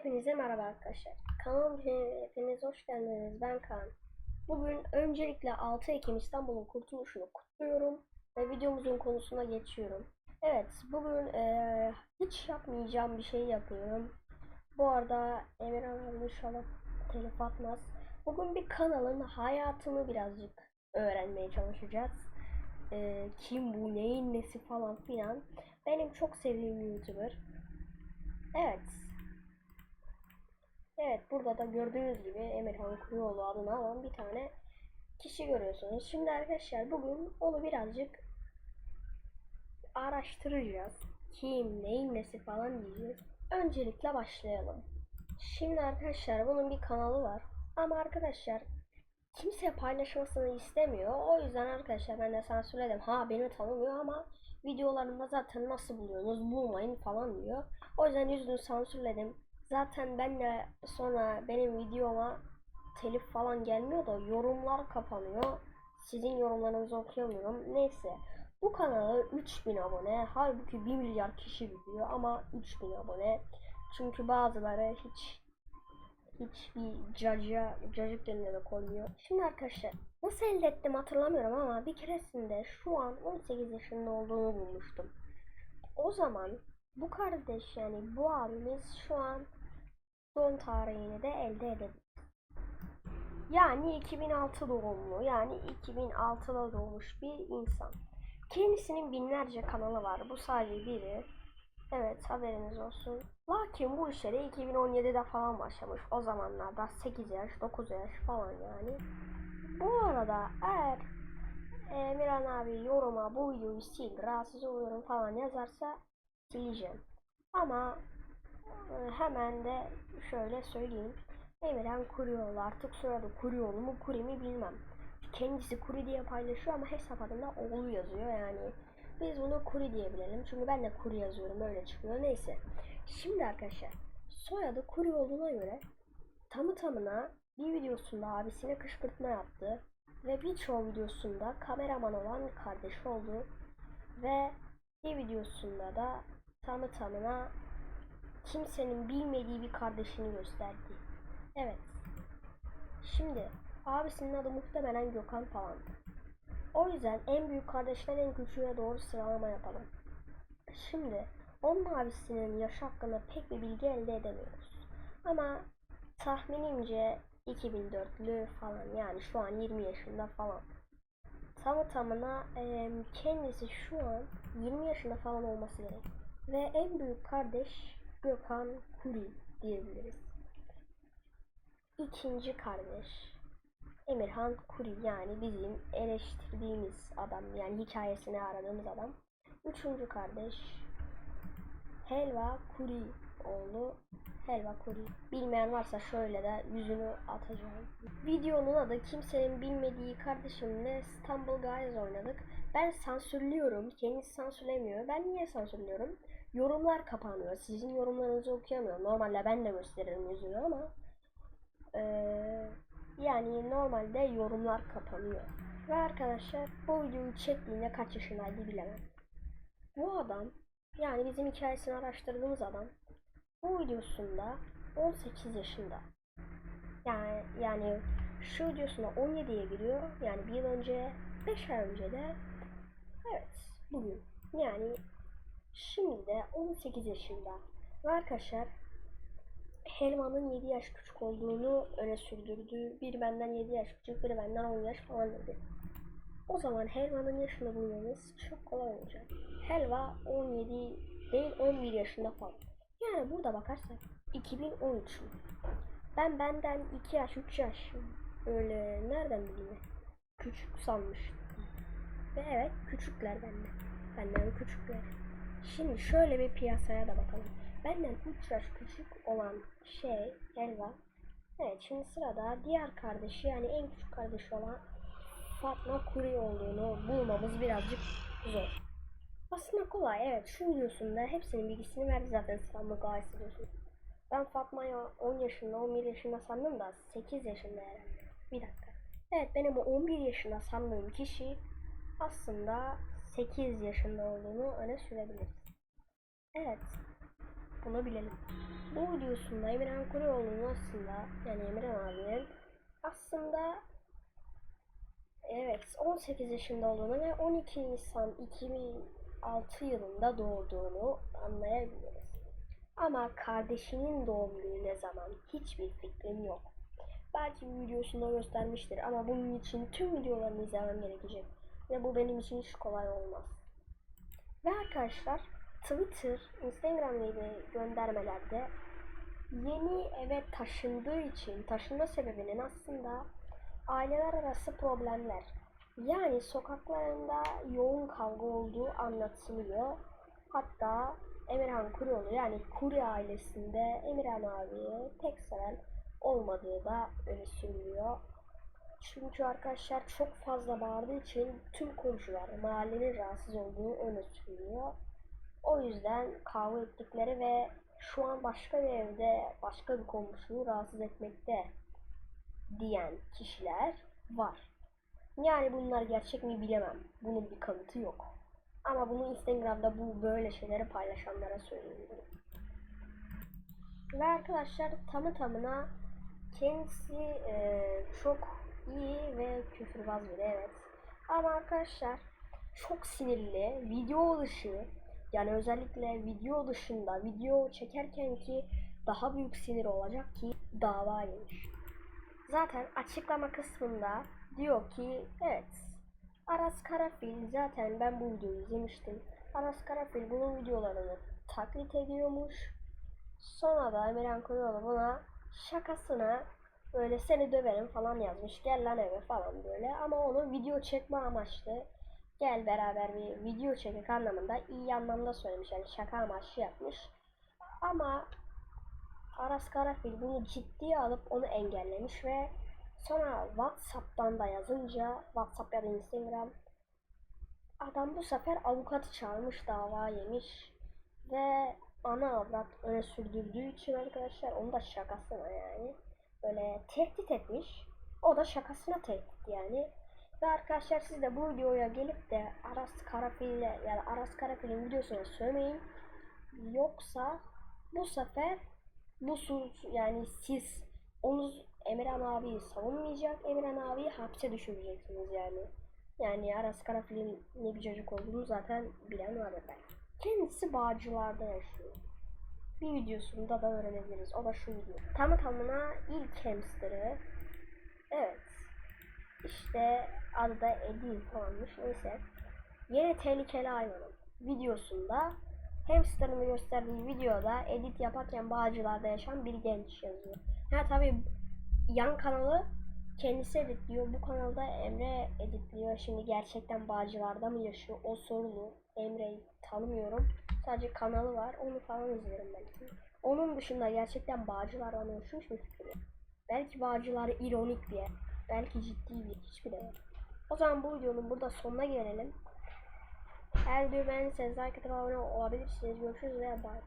Hepinize merhaba arkadaşlar. Kanalıma hepiniz hoş geldiniz. Ben Kaan. Bugün öncelikle 6 Ekim İstanbul'un kurtuluşunu kutluyorum ve videomuzun konusuna geçiyorum. Evet, bugün eee, hiç yapmayacağım bir şey yapıyorum. Bu arada Emirhan abi inşallah telef atmaz. Bugün bir kanalın hayatını birazcık öğrenmeye çalışacağız. Eee, kim bu, neyin nesi falan filan. Benim çok sevdiğim YouTuber. Evet, Evet burada da gördüğünüz gibi Emirhan Kuruoğlu adını alan bir tane kişi görüyorsunuz. Şimdi arkadaşlar bugün onu birazcık araştıracağız. Kim, neyin nesi falan diyeceğiz. Öncelikle başlayalım. Şimdi arkadaşlar bunun bir kanalı var. Ama arkadaşlar kimse paylaşmasını istemiyor. O yüzden arkadaşlar ben de sansürledim. Ha beni tanımıyor ama videolarında zaten nasıl buluyorsunuz bulmayın falan diyor. O yüzden yüzünü sansürledim. Zaten ben de sonra benim videoma telif falan gelmiyor da yorumlar kapanıyor. Sizin yorumlarınızı okuyamıyorum. Neyse. Bu kanalı 3000 abone. Halbuki 1 milyar kişi biliyor ama 3000 abone. Çünkü bazıları hiç hiçbir caca, cacık önüne de koymuyor. Şimdi arkadaşlar nasıl elde ettim hatırlamıyorum ama bir keresinde şu an 18 yaşında olduğunu bulmuştum. O zaman bu kardeş yani bu abimiz şu an doğum tarihini de elde edebilir. Yani 2006 doğumlu yani 2006'da doğmuş bir insan. Kendisinin binlerce kanalı var. Bu sadece biri. Evet haberiniz olsun. Lakin bu işlere 2017'de falan başlamış. O zamanlarda 8 yaş 9 yaş falan yani. Bu arada eğer Emirhan abi yoruma bu videoyu sil rahatsız oluyorum falan yazarsa sileceğim. Ama hemen de şöyle söyleyeyim. Emirhan Kurioğlu artık soyadı Kurioğlu mu Kuri mi bilmem. Kendisi Kuri diye paylaşıyor ama hesap adında oğlu yazıyor yani. Biz bunu Kuri diye bilelim. Çünkü ben de Kuri yazıyorum öyle çıkıyor. Neyse. Şimdi arkadaşlar soyadı Kuri olduğuna göre tamı tamına bir videosunda abisine kışkırtma yaptı. Ve birçok videosunda kameraman olan kardeşi oldu. Ve bir videosunda da tamı tamına kimsenin bilmediği bir kardeşini gösterdi. Evet. Şimdi abisinin adı muhtemelen Gökhan falandı. O yüzden en büyük kardeşten en küçüğe doğru sıralama yapalım. Şimdi onun abisinin yaş hakkında pek bir bilgi elde edemiyoruz. Ama tahminimce 2004'lü falan yani şu an 20 yaşında falan. Tamı tamına kendisi şu an 20 yaşında falan olması gerek. Ve en büyük kardeş Gökhan Kuri diyebiliriz. İkinci kardeş Emirhan Kuri yani bizim eleştirdiğimiz adam yani hikayesini aradığımız adam. Üçüncü kardeş Helva Kuri oğlu Helva Kuri. Bilmeyen varsa şöyle de yüzünü atacağım. Videonun adı kimsenin bilmediği kardeşimle İstanbul Guys oynadık. Ben sansürlüyorum. Kendisi sansürlemiyor. Ben niye sansürlüyorum? Yorumlar kapanıyor. Sizin yorumlarınızı okuyamıyorum. Normalde ben de gösteririm yüzünü ama eee, yani normalde yorumlar kapanıyor. Ve arkadaşlar bu videoyu çektiğinde kaç yaşındaydı bilemem. Bu adam yani bizim hikayesini araştırdığımız adam bu videosunda 18 yaşında. Yani yani şu videosunda 17'ye giriyor. Yani bir yıl önce 5 ay önce de evet bugün yani Şimdi de 18 yaşında. Ve arkadaşlar Helva'nın 7 yaş küçük olduğunu öne sürdürdü. Biri benden 7 yaş küçük, biri benden 10 yaş falan dedi. O zaman Helva'nın yaşını bulmamız çok kolay olacak. Helva 17 değil 11 yaşında falan. Yani burada bakarsak 2013 mü? Ben benden 2 yaş 3 yaş öyle nereden bileyim küçük sanmıştım. Ve evet küçükler benden. Benden küçükler. Şimdi şöyle bir piyasaya da bakalım. Benden 3 yaş küçük olan şey Elva. Evet şimdi sırada diğer kardeşi yani en küçük kardeşi olan Fatma Kuri olduğunu bulmamız birazcık zor. Aslında kolay evet şu videosunda hepsinin bilgisini verdi zaten İstanbul Gayesi diyorsun. Ben Fatma'yı 10 yaşında 11 yaşında sandım da 8 yaşında herhalde. Bir dakika. Evet benim o 11 yaşında sandığım kişi aslında 8 yaşında olduğunu öne sürebiliriz. Evet. Bunu bilelim. Bu videosunda Emirhan Kuruoğlu'nun aslında yani Emirhan abinin aslında evet 18 yaşında olduğunu ve 12 Nisan 2006 yılında doğduğunu anlayabiliriz. Ama kardeşinin doğum günü ne zaman hiçbir fikrim yok. Belki videosunda göstermiştir ama bunun için tüm videolarını izlemem gerekecek. Ve bu benim için hiç kolay olmaz. Ve arkadaşlar Twitter, Instagram gibi göndermelerde yeni eve taşındığı için taşınma sebebinin aslında aileler arası problemler. Yani sokaklarında yoğun kavga olduğu anlatılıyor. Hatta Emirhan Kuruoğlu yani Kuri ailesinde Emirhan abiyi pek seven olmadığı da öne sürülüyor. Çünkü arkadaşlar çok fazla bağırdığı için tüm komşular mahallenin rahatsız olduğu öne sürülüyor. O yüzden kavga ettikleri ve şu an başka bir evde başka bir komşuyu rahatsız etmekte diyen kişiler var. Yani bunlar gerçek mi bilemem. Bunun bir kanıtı yok. Ama bunu Instagram'da bu böyle şeyleri paylaşanlara söylüyorum. Ve arkadaşlar tamı tamına kendisi eee, çok iyi ve küfürbaz biri evet. Ama arkadaşlar çok sinirli video dışı yani özellikle video dışında video çekerken ki daha büyük sinir olacak ki dava yemiş. Zaten açıklama kısmında diyor ki evet Aras Karafil zaten ben bu videoyu izlemiştim. Aras Karafil bunun videolarını taklit ediyormuş. Sonra da Emirhan Kuruoğlu buna şakasına böyle seni döverim falan yazmış. Gel lan eve falan böyle. Ama onu video çekme amaçlı. Gel beraber bir video çekek anlamında iyi anlamda söylemiş. Yani şaka amaçlı yapmış. Ama Aras Karafil bunu ciddiye alıp onu engellemiş ve sonra Whatsapp'tan da yazınca Whatsapp ya da Instagram adam bu sefer avukatı çağırmış dava yemiş ve ana avrat öne sürdürdüğü için arkadaşlar onu da şakasına yani böyle tehdit etmiş. O da şakasına tehdit yani. Ve arkadaşlar siz de bu videoya gelip de Aras Karafil'le yani Aras Karafil'in videosuna sövmeyin. Yoksa bu sefer bu suç yani siz onu Emirhan abiyi savunmayacak, Emirhan abiyi hapse düşüreceksiniz yani. Yani Aras Karafil'in ne bir çocuk olduğunu zaten bilen var ben. Kendisi Bağcılar'da yaşıyor. Bir videosunda da öğrenebiliriz. O da şu video. Tamı tamına ilk hamsterı. Evet. İşte adı da Eddie falanmış. Neyse. Yeni tehlikeli hayvanım videosunda hamsterını gösterdiği videoda edit yaparken Bağcılar'da yaşayan bir genç yazıyor. Ha tabi yan kanalı kendisi editliyor. Bu kanalda Emre editliyor. Şimdi gerçekten Bağcılar'da mı yaşıyor? O sorulu. Emre'yi tanımıyorum. Sadece kanalı var. Onu falan izlerim belki. Onun dışında gerçekten Bağcılar'dan bir fikir. yok. Belki Bağcılar ironik bir yer. Belki ciddi bir hiçbir de. O zaman bu videonun burada sonuna gelelim. Eğer videoyu beğendiyseniz like atıp abone olabilirsiniz. Görüşürüz ve bye.